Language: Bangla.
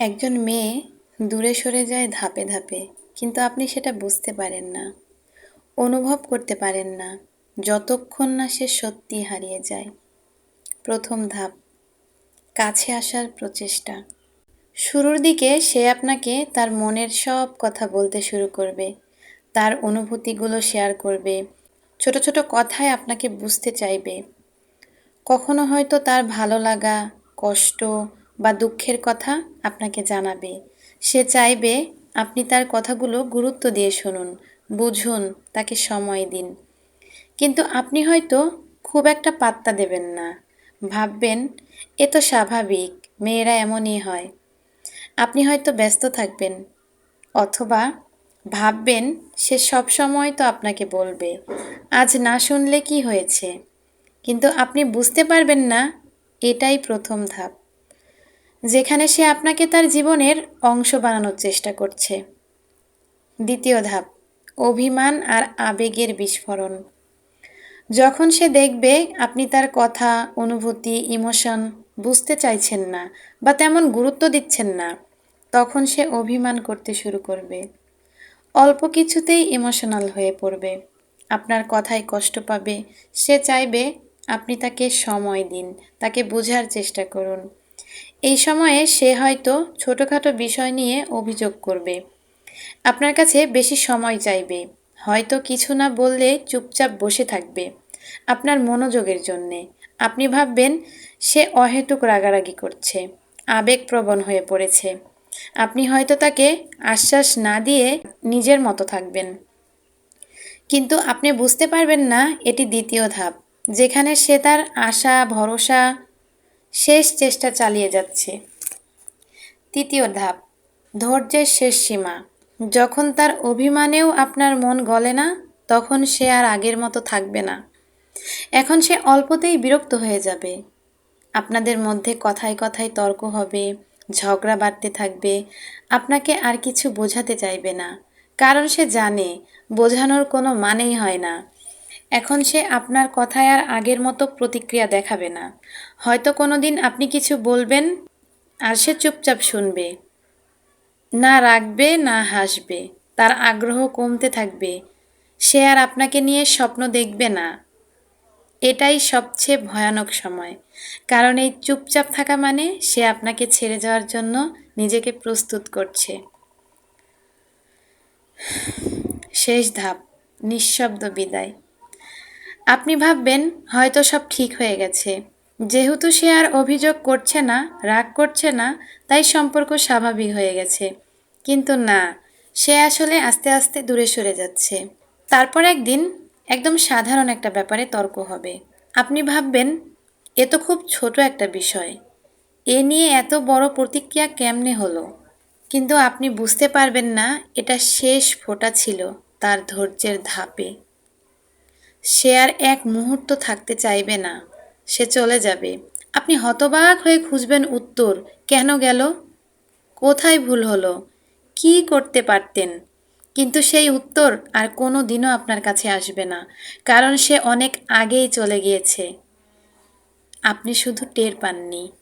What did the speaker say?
একজন মেয়ে দূরে সরে যায় ধাপে ধাপে, কিন্তু আপনি সেটা বুঝতে পারেন না, অনুভব করতে পারেন না, যতক্ষণ না সে সত্যি হারিয়ে যায়। প্রথম ধাপ, কাছে আসার প্রচেষ্টা। শুরুর দিকে সে আপনাকে তার মনের সব কথা বলতে শুরু করবে, তার অনুভূতিগুলো শেয়ার করবে, ছোট ছোট কথায় আপনাকে বুঝতে চাইবে। কখনো হয়তো তার ভালো লাগা, কষ্ট বা দুঃখের কথা আপনাকে জানাবে। সে চাইবে আপনি তার কথাগুলো গুরুত্ব দিয়ে শুনুন, বুঝুন, তাকে সময় দিন। কিন্তু আপনি হয়তো খুব একটা পাত্তা দেবেন না। ভাববেন, এ তো স্বাভাবিক, মেয়েরা এমনই হয়। আপনি হয়তো ব্যস্ত থাকবেন। অথবা ভাববেন, সে সব সময় তো আপনাকে বলবে, আজ না শুনলে কি হয়েছে? কিন্তু আপনি বুঝতে পারবেন না, এটাই প্রথম ধাপ। যেখানে সে আপনাকে তার জীবনের অংশ বানানোর চেষ্টা করছে। দ্বিতীয় ধাপ, অভিমান আর আবেগের বিস্ফোরণ। যখন সে দেখবে আপনি তার কথা, অনুভূতি, ইমোশন বুঝতে চাইছেন না বা তেমন গুরুত্ব দিচ্ছেন না, তখন সে অভিমান করতে শুরু করবে। অল্প কিছুতেই ইমোশনাল হয়ে পড়বে। আপনার কথায় কষ্ট পাবে। সে চাইবে আপনি তাকে সময় দিন, তাকে বোঝার চেষ্টা করুন। এই সময়ে সে হয়তো ছোটোখাটো বিষয় নিয়ে অভিযোগ করবে। আপনার কাছে বেশি সময় চাইবে। হয়তো কিছু না বললে চুপচাপ বসে থাকবে আপনার মনোযোগের জন্যে। আপনি ভাববেন, সে অহেতুক রাগারাগি করছে, আবেগপ্রবণ হয়ে পড়েছে। আপনি হয়তো তাকে আশ্বাস না দিয়ে নিজের মতো থাকবেন। কিন্তু আপনি বুঝতে পারবেন না, এটি দ্বিতীয় ধাপ, যেখানে সে তার আশা, ভরসা শেষ চেষ্টা চালিয়ে যাচ্ছে। তৃতীয় ধাপ, ধৈর্যের শেষ সীমা। যখন তার অভিমানেও আপনার মন গলে না, তখন সে আর আগের মতো থাকবে না। এখন সে অল্পতেই বিরক্ত হয়ে যাবে। আপনাদের মধ্যে কথায় কথায় তর্ক হবে, ঝগড়া বাড়তে থাকবে, আপনাকে আর কিছু বোঝাতে চাইবে না। কারণ সে জানে, বোঝানোর কোনো মানেই হয় না। এখন সে আপনার কথায় আর আগের মতো প্রতিক্রিয়া দেখাবে না। হয়তো কোনো দিন আপনি কিছু বলবেন আর সে চুপচাপ শুনবে। না রাখবে না হাসবে। তার আগ্রহ কমতে থাকবে। সে আর আপনাকে নিয়ে স্বপ্ন দেখবে না। এটাই সবচেয়ে ভয়ানক সময়। কারণ এই চুপচাপ থাকা মানে সে আপনাকে ছেড়ে যাওয়ার জন্য নিজেকে প্রস্তুত করছে। শেষ ধাপ, নিঃশব্দ বিদায়। আপনি ভাববেন, হয়তো সব ঠিক হয়ে গেছে। যেহেতু সে আর অভিযোগ করছে না, রাগ করছে না, তাই সম্পর্ক স্বাভাবিক হয়ে গেছে। কিন্তু না, সে আসলে আস্তে আস্তে দূরে সরে যাচ্ছে। তারপর একদিন একদম সাধারণ একটা ব্যাপারে তর্ক হবে। আপনি ভাববেন, এ তো খুব ছোট একটা বিষয়। এ নিয়ে এত বড় প্রতিক্রিয়া কেমনে হলো? কিন্তু আপনি বুঝতে পারবেন না, এটা শেষ ফোটা ছিল তার ধৈর্যের ধাপে। সে আর এক মুহূর্ত থাকতে চাইবে না। সে চলে যাবে। আপনি হতবাক হয়ে খুঁজবেন উত্তর। কেন গেল? কোথায় ভুল হলো? কি করতে পারতেন? কিন্তু সেই উত্তর আর কোনো দিনও আপনার কাছে আসবে না, কারণ সে অনেক আগেই চলে গিয়েছে। আপনি শুধু টের পাননি।